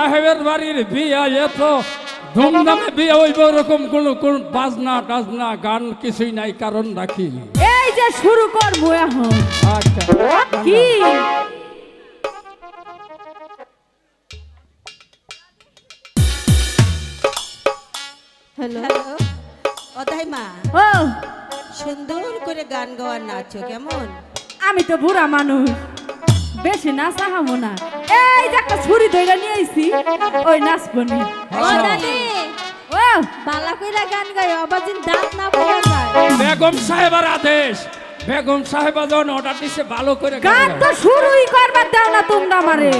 সাহেবের বাড়ির বিয়া এত ধুমধামে বিয়ে হইব ওরকম কোন কোন বাজনা টাজনা গান কিছুই নাই কারণ রাখি। এই যে শুরু করব এখন। আচ্ছা। কি? হ্যালো। অদাই মা ও। সুন্দর করে গান গাওয়ার নাচো কেমন? আমি তো বুড়া মানুষ। বেশি নাচ হামো না। এই যে একটা ছুরি ধরে নিয়ে আইছি ওই নাচ বনি ও দাদি ও। বালা কইরা গান গায় আবার দিন দাঁত না পড়া যায়। বেগম সাহেবের আদেশ। বেগম সাহেবা যখন অর্ডার দিছে ভালো করে গান গান তো শুরুই করবার দাও না তোমরা আমারে।